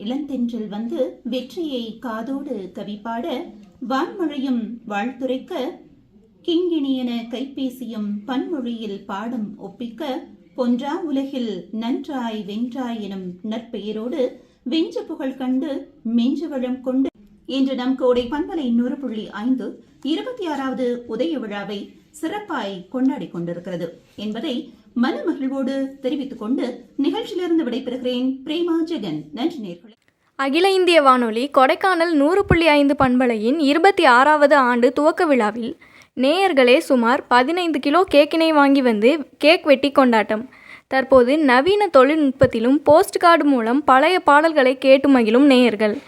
இளந்தென்றல் வந்து வெற்றியை காதோடு கவிப்பாட வான்மொழியும் வாழ்த்துரைக்க கிங்கிணியன கைபேசியும் பன்மொழியில் பாடம் ஒப்பிக்க பொன்றா உலகில் நன்றாய் வென்றாய் எனும் நற்பெயரோடு வெஞ்ச புகழ் கண்டு மெஞ்சு வளம் கொண்டு இன்று நம் கோடை பண்பலை நூறு புள்ளி ஐந்து இருபத்தி ஆறாவது உதய விழாவை சிறப்பாய் கொண்டாடி கொண்டிருக்கிறது என்பதை மனமகிழ்வோடு தெரிவித்துக் கொண்டு நிகழ்ச்சியிலிருந்து விடைபெறுகிறேன். பிரேமா ஜெகன். நன்றி நேர்களே. அகில இந்திய வானொலி கொடைக்கானல் நூறு புள்ளி ஐந்து பண்பலையின் இருபத்தி ஆறாவது ஆண்டு துவக்க விழாவில் நேயர்களே சுமார் பதினைந்து கிலோ கேக்கினை வாங்கி வந்து கேக் வெட்டி கொண்டாட்டம். தற்போது நவீன தொழில்நுட்பத்திலும் போஸ்ட் கார்டு மூலம் பழைய பாடல்களை கேட்டு மகிழும் நேயர்கள்.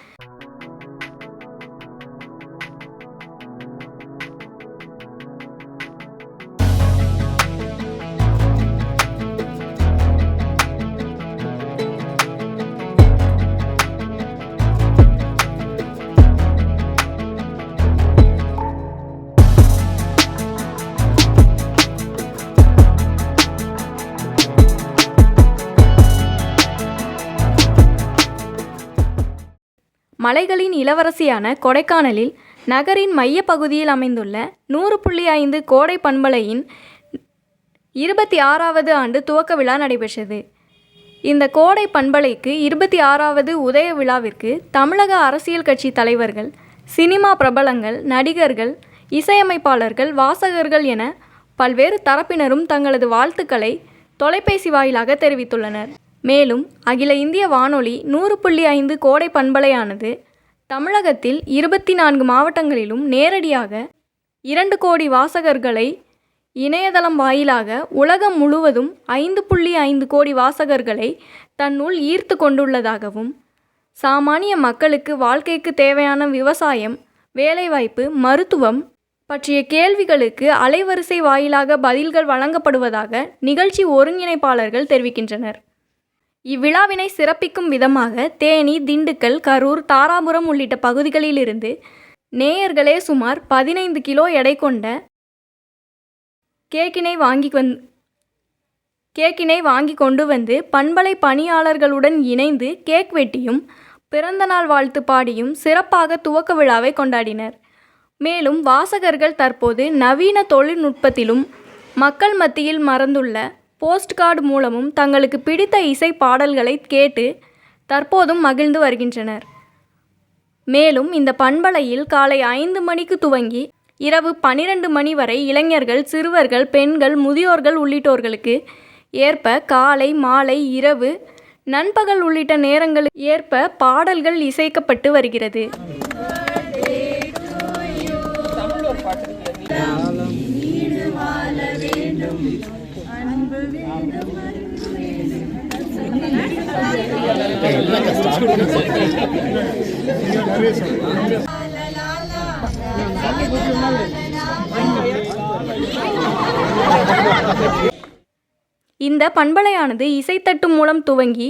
மலைகளின் இளவரசியான கொடைக்கானலில் நகரின் மையப்பகுதியில் அமைந்துள்ள நூறு புள்ளி ஐந்து கோடை பண்பலையின் இருபத்தி ஆறாவது ஆண்டு துவக்க விழா நடைபெற்றது. இந்த கோடை பண்பலைக்கு இருபத்தி ஆறாவது உதய விழாவிற்கு தமிழக அரசியல் கட்சி தலைவர்கள் சினிமா பிரபலங்கள் நடிகர்கள் இசையமைப்பாளர்கள் வாசகர்கள் என பல்வேறு தரப்பினரும் தங்களது வாழ்த்துக்களை தொலைபேசி வாயிலாக தெரிவித்துள்ளனர். மேலும் அகில இந்திய வானொலி நூறு புள்ளி ஐந்து கோடை பண்பலையானது தமிழகத்தில் இருபத்தி நான்கு மாவட்டங்களிலும் நேரடியாக இரண்டு கோடி வாசகர்களை இணையதளம் வாயிலாக உலகம் முழுவதும் ஐந்து புள்ளி ஐந்து கோடி வாசகர்களை தன்னுள் ஈர்த்து கொண்டுள்ளதாகவும் சாமானிய மக்களுக்கு வாழ்க்கைக்கு தேவையான விவசாயம் வேலைவாய்ப்பு மருத்துவம் பற்றிய கேள்விகளுக்கு அலைவரிசை வாயிலாக பதில்கள் வழங்கப்படுவதாக நிகழ்ச்சி ஒருங்கிணைப்பாளர்கள் தெரிவிக்கின்றனர். இவ்விழாவினை சிறப்பிக்கும் விதமாக தேனி திண்டுக்கல் கரூர் தாராபுரம் உள்ளிட்ட பகுதிகளிலிருந்து நேயர்களே சுமார் பதினைந்து கிலோ எடை கொண்ட கேக்கினை வாங்கி வந் கேக்கினை வாங்கி கொண்டு வந்து பண்பலை பணியாளர்களுடன் இணைந்து கேக் வெட்டியும் பிறந்தநாள் வாழ்த்து பாடியும் சிறப்பாக துவக்க விழாவை கொண்டாடினர். மேலும் வாசகர்கள் தற்போது நவீன தொழில்நுட்பத்திலும் மக்கள் மத்தியில் மறந்துள்ள போஸ்ட் கார்டு மூலமும் தங்களுக்கு பிடித்த இசை பாடல்களை கேட்டு தற்போதும் மகிழ்ந்து வருகின்றனர். மேலும் இந்த பண்பலையில் காலை ஐந்து மணிக்கு துவங்கி இரவு பனிரெண்டு மணி வரை இளைஞர்கள் சிறுவர்கள் பெண்கள் முதியோர்கள் உள்ளிட்டோர்களுக்கு ஏற்ப காலை மாலை இரவு நண்பகல் உள்ளிட்ட நேரங்களுக்கு ஏற்ப பாடல்கள் இசைக்கப்பட்டு வருகிறது. இந்த பண்பலையானது இசைத்தட்டு மூலம் துவங்கி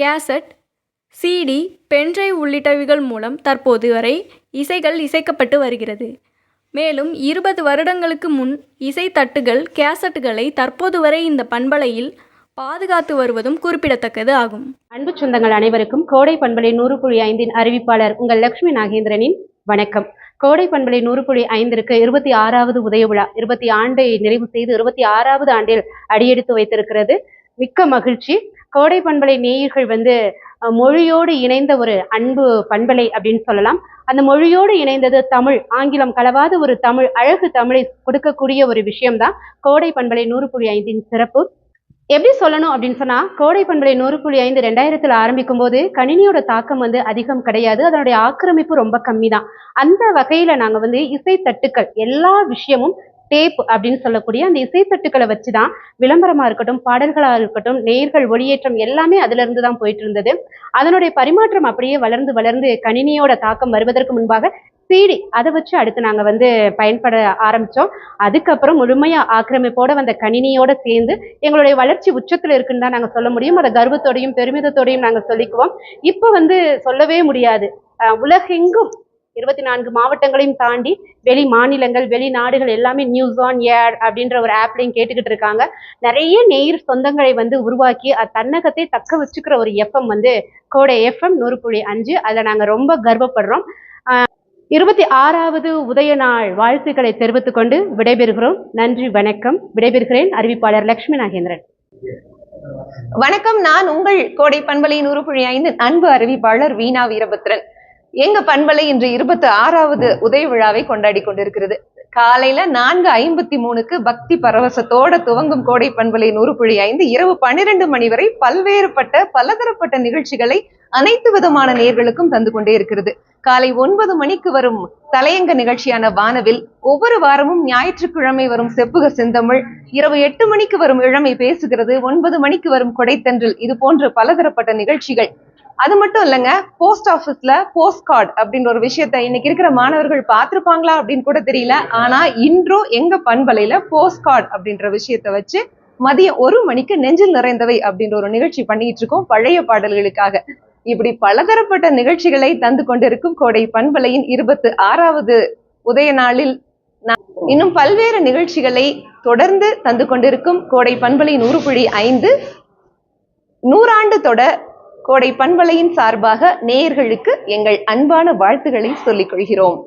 கேசட் சிடி பென்ட்ரைவ் உள்ளிட்டவைகள் மூலம் தற்போது வரை இசைகள் இசைக்கப்பட்டு வருகிறது. மேலும் இருபது வருடங்களுக்கு முன் இசைத்தட்டுகள் கேசட்டுகளை தற்போது வரை இந்த பண்பலையில் பாதுகாத்து வருவதும் குறிப்பிடத்தக்கது ஆகும். அன்பு சொந்தங்கள் அனைவருக்கும் கோடை பண்பலை நூறு புள்ளி ஐந்தின் அறிவிப்பாளர் உங்கள் லட்சுமி நாகேந்திரனின் வணக்கம். கோடை பண்பலை நூறு புள்ளி ஐந்திற்கு இருபத்தி ஆறாவது உதய விழா இருபத்தி ஆண்டை நிறைவு செய்து இருபத்தி ஆறாவது ஆண்டில் அடியெடுத்து வைத்திருக்கிறது. மிக்க மகிழ்ச்சி. கோடை பண்பலை நேயர்கள் வந்து மொழியோடு இணைந்த ஒரு அன்பு பண்பலை அப்படின்னு சொல்லலாம். அந்த மொழியோடு இணைந்தது தமிழ். ஆங்கிலம் கலவாத ஒரு தமிழ் அழகு தமிழை கொடுக்கக்கூடிய ஒரு விஷயம்தான் கோடை பண்பலை நூறு புள்ளி ஐந்தின் சிறப்பு. எப்படி சொல்லணும் அப்படின்னு சொன்னா கோடை பண்பலை நூறு புள்ளி ஐந்து ரெண்டாயிரத்துல ஆரம்பிக்கும் போது கணினியோட தாக்கம் வந்து அதிகம் கிடையாது. அதனுடைய ஆக்கிரமிப்பு ரொம்ப கம்மி தான் அந்த வகையில நாங்க வந்து இசைத்தட்டுக்கள் எல்லா விஷயமும் டேப் அப்படின்னு சொல்லக்கூடிய அந்த இசைத்தட்டுக்களை வச்சுதான் விளம்பரமா இருக்கட்டும் பாடல்களா இருக்கட்டும் நேர்கள் ஒளியேற்றம் எல்லாமே அதுலருந்து தான் போயிட்டு இருந்தது. அதனுடைய பரிமாற்றம் அப்படியே வளர்ந்து வளர்ந்து கணினியோட தாக்கம் வருவதற்கு முன்பாக சிடி அதை வச்சு அடுத்து நாங்கள் வந்து பயன்பட ஆரம்பித்தோம் அதுக்கப்புறம் முழுமையாக ஆக்கிரமிப்போட வந்த கணினியோட சேர்ந்து எங்களுடைய வளர்ச்சி உச்சத்தில் இருக்குன்னு தான் நாங்கள் சொல்ல முடியும். அதை கர்வத்தோடையும் பெருமிதத்தோடையும் நாங்கள் சொல்லிக்குவோம். இப்போ வந்து சொல்லவே முடியாது. உலகெங்கும் இருபத்தி நான்கு மாவட்டங்களையும் தாண்டி வெளி மாநிலங்கள் வெளிநாடுகள் எல்லாமே நியூஸ் ஆன் ஏர் அப்படின்ற ஒரு ஆப்லையும் கேட்டுக்கிட்டு இருக்காங்க. நிறைய நேர் சொந்தங்களை வந்து உருவாக்கி தன்னகத்தை தக்க வச்சுக்கிற ஒரு எஃப்எம் வந்து கோடை எஃப்எம் நூறு புள்ளி அஞ்சு. அதில் நாங்கள் ரொம்ப கர்வப்படுறோம். ஆஹ் இருபத்தி ஆறாவது உதய நாள் வாழ்த்துக்களை தெரிவித்துக் கொண்டு விடைபெறுகிறோம். நன்றி வணக்கம். விடைபெறுகிறேன் அறிவிப்பாளர் லட்சுமி நாகேந்திரன். வணக்கம் நான் உங்கள் கோடை பண்பலையின் உறுப்புழி ஐந்து அன்பு அறிவிப்பாளர் வீணா வீரபத்ரன். எங்க பண்பலை இன்று இருபத்தி ஆறாவது உதய விழாவை கொண்டாடி கொண்டிருக்கிறது. காலையில நான்கு ஐம்பத்தி மூணுக்கு பக்தி பரவசத்தோட துவங்கும் கோடை பண்பலையின் உறுப்புழி ஐந்து இரவு பன்னிரண்டு மணி வரை பல்வேறுபட்ட பலதரப்பட்ட நிகழ்ச்சிகளை அனைத்து விதமான நேர்களுக்கும் தந்து கொண்டே இருக்கிறது. காலை ஒன்பது மணிக்கு வரும் தலையங்க நிகழ்ச்சியான வானவில் ஒவ்வொரு வாரமும் ஞாயிற்றுக்கிழமை வரும் செப்புக செந்தமிழ் இரவு எட்டு மணிக்கு வரும் இளமை பேசுகிறது ஒன்பது மணிக்கு வரும் கொடைத்தன்றல் இது போன்ற பலதரப்பட்ட நிகழ்ச்சிகள். அது மட்டும் இல்லைங்க போஸ்ட் ஆபீஸ்ல போஸ்ட் கார்டு அப்படின்ற ஒரு விஷயத்த இன்னைக்கு இருக்கிற மாணவர்கள் பார்த்திருப்பாங்களா அப்படின்னு கூட தெரியல. ஆனா இன்றும் எங்க பண்பலையில போஸ்ட் கார்டு அப்படின்ற விஷயத்த வச்சு மதியம் ஒரு மணிக்கு நெஞ்சில் நிறைந்தவை அப்படின்ற ஒரு நிகழ்ச்சி பண்ணிட்டு இருக்கோம் பழைய பாடல்களுக்காக. இப்படி பலதரப்பட்ட நிகழ்ச்சிகளை தந்து கொண்டிருக்கும் கோடை பண்பலையின் இருபத்து ஆறாவது உதய நாளில் இன்னும் பல்வேறு நிகழ்ச்சிகளை தொடர்ந்து தந்து கொண்டிருக்கும் கோடை பண்பலை நூறு புள்ளி ஐந்து நூறாண்டு தொட கோடை பண்பலையின் சார்பாக நேயர்களுக்கு எங்கள் அன்பான வாழ்த்துக்களை சொல்லிக் கொள்கிறோம்.